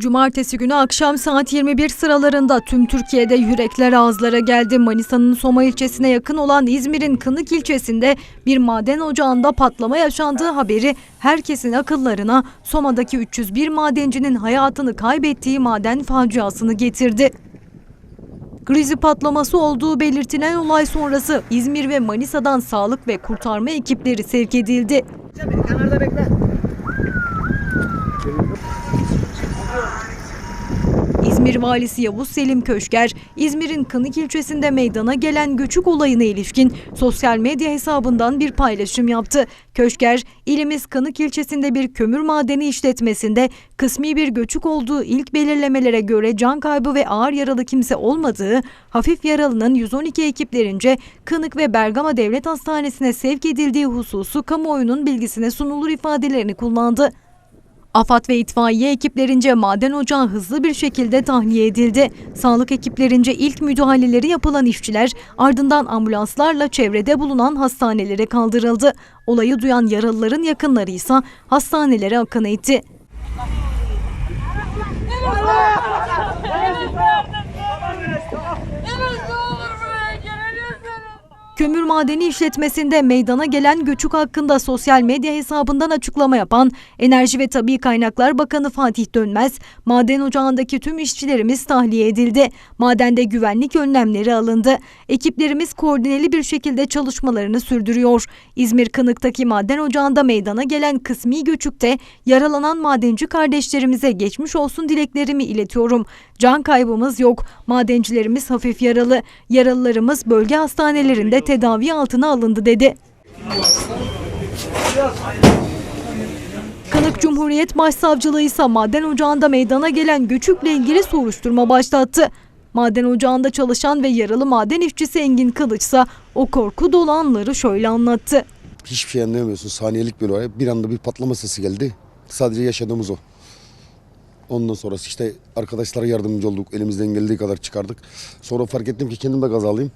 Cumartesi günü akşam saat 21 sıralarında tüm Türkiye'de yürekler ağızlara geldi. Manisa'nın Soma ilçesine yakın olan İzmir'in Kınık ilçesinde bir maden ocağında patlama yaşandığı haberi herkesin akıllarına Soma'daki 301 madencinin hayatını kaybettiği maden faciasını getirdi. Krizi patlaması olduğu belirtilen olay sonrası İzmir ve Manisa'dan sağlık ve kurtarma ekipleri sevk edildi. Kenarda bekle. İzmir Valisi Yavuz Selim Köşker, İzmir'in Kınık ilçesinde meydana gelen göçük olayına ilişkin sosyal medya hesabından bir paylaşım yaptı. Köşker, ilimiz Kınık ilçesinde bir kömür madeni işletmesinde kısmi bir göçük olduğu ilk belirlemelere göre can kaybı ve ağır yaralı kimse olmadığı, hafif yaralının 112 ekiplerince Kınık ve Bergama Devlet Hastanesi'ne sevk edildiği hususu kamuoyunun bilgisine sunulur ifadelerini kullandı. AFAD ve itfaiye ekiplerince maden ocağı hızlı bir şekilde tahliye edildi. Sağlık ekiplerince ilk müdahaleleri yapılan işçiler ardından ambulanslarla çevrede bulunan hastanelere kaldırıldı. Olayı duyan yaralıların yakınları ise hastanelere akın etti. Enes Kömür madeni işletmesinde meydana gelen göçük hakkında sosyal medya hesabından açıklama yapan Enerji ve Tabi Kaynaklar Bakanı Fatih Dönmez, maden ocağındaki tüm işçilerimiz tahliye edildi. Madende güvenlik önlemleri alındı. Ekiplerimiz koordineli bir şekilde çalışmalarını sürdürüyor. İzmir Kınık'taki maden ocağında meydana gelen kısmi göçükte yaralanan madenci kardeşlerimize geçmiş olsun dileklerimi iletiyorum. Can kaybımız yok. Madencilerimiz hafif yaralı. Yaralılarımız bölge hastanelerinde tedavi altına alındı dedi. Kınık Cumhuriyet Başsavcılığı ise maden ocağında meydana gelen göçükle ilgili soruşturma başlattı. Maden ocağında çalışan ve yaralı maden işçisi Engin Kılıç ise o korku dolu anları şöyle anlattı. Hiçbir şey anlayamıyorsun. Saniyelik bir olay. Bir anda bir patlama sesi geldi. Sadece yaşadığımız o. Ondan sonrası işte arkadaşlara yardımcı olduk. Elimizden geldiği kadar çıkardık. Sonra fark ettim ki kendim de gaz alayım.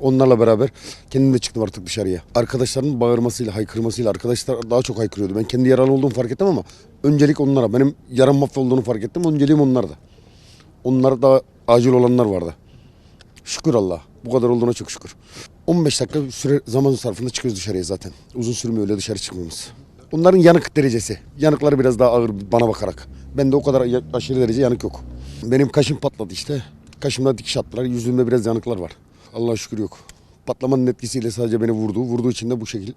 Onlarla beraber kendim de çıktım artık dışarıya. Arkadaşların bağırmasıyla, haykırmasıyla arkadaşlar daha çok haykırıyordu. Ben kendi yaralı olduğumu fark ettim ama öncelik onlara. Benim yaram mahvolduğunu fark ettim. Önceliğim onlarda. Onlar daha acil olanlar vardı. Şükür Allah. Bu kadar olduğuna çok şükür. 15 dakika süre zaman sarfında çıkıyoruz dışarıya zaten. Uzun sürmüyor öyle dışarı çıkmamız. Onların yanık derecesi. Yanıkları biraz daha ağır bana bakarak. Bende o kadar aşırı derece yanık yok. Benim kaşım patladı işte. Kaşımda dikiş attılar. Yüzümde biraz yanıklar var. Allah'a şükür yok. Patlamanın etkisiyle sadece beni vurdu. Vurduğu için de bu şekil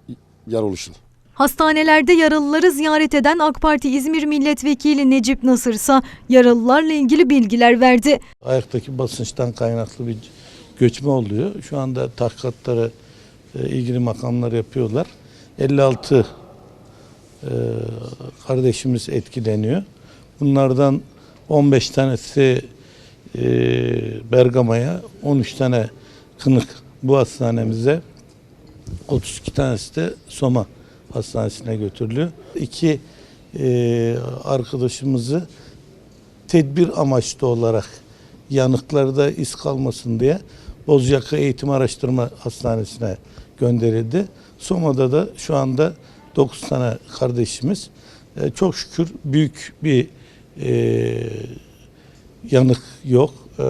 yara oluştu. Hastanelerde yaralıları ziyaret eden AK Parti İzmir Milletvekili Necip Nasır ise yaralılarla ilgili bilgiler verdi. ayaktaki basınçtan kaynaklı bir göçme oluyor. Şu anda tahkikatları e, ilgili makamlar yapıyorlar. 56 e, kardeşimiz etkileniyor. Bunlardan 15 tanesi e, Bergama'ya, 13 tane Kınık bu hastanemize, 32 tanesi de Soma Hastanesi'ne götürülüyor. İki e, arkadaşımızı tedbir amaçlı olarak yanıklarda iz kalmasın diye Bozyaka Eğitim Araştırma Hastanesi'ne gönderildi. Soma'da da şu anda 9 tane kardeşimiz e, çok şükür büyük bir e, yanık yok. E,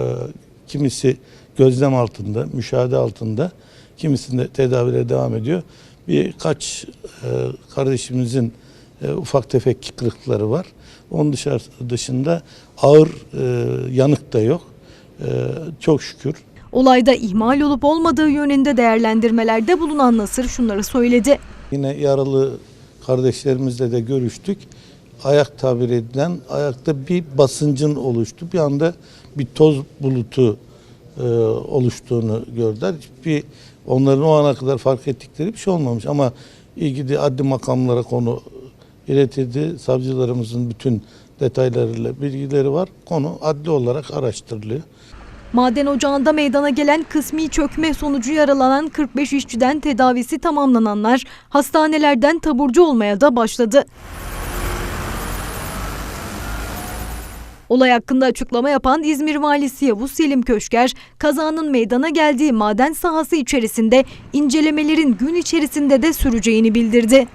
kimisi gözlem altında, müşahede altında, kimisinde tedavilere devam ediyor. Birkaç e, kardeşimizin e, ufak tefek kırıkları var. Onun dışarı, dışında ağır e, yanık da yok. E, çok şükür. Olayda ihmal olup olmadığı yönünde değerlendirmelerde bulunan Nasır şunları söyledi. Yine yaralı kardeşlerimizle de görüştük. Ayak tabir edilen ayakta bir basıncın oluştu. Bir anda bir toz bulutu e, oluştuğunu gördüler. Bir onların o ana kadar fark ettikleri bir şey olmamış ama ilgili adli makamlara konu iletildi. Savcılarımızın bütün detaylarıyla bilgileri var. Konu adli olarak araştırılıyor. Maden ocağında meydana gelen kısmi çökme sonucu yaralanan 45 işçiden tedavisi tamamlananlar hastanelerden taburcu olmaya da başladı. Olay hakkında açıklama yapan İzmir Valisi Yavuz Selim Köşker, kazanın meydana geldiği maden sahası içerisinde incelemelerin gün içerisinde de süreceğini bildirdi.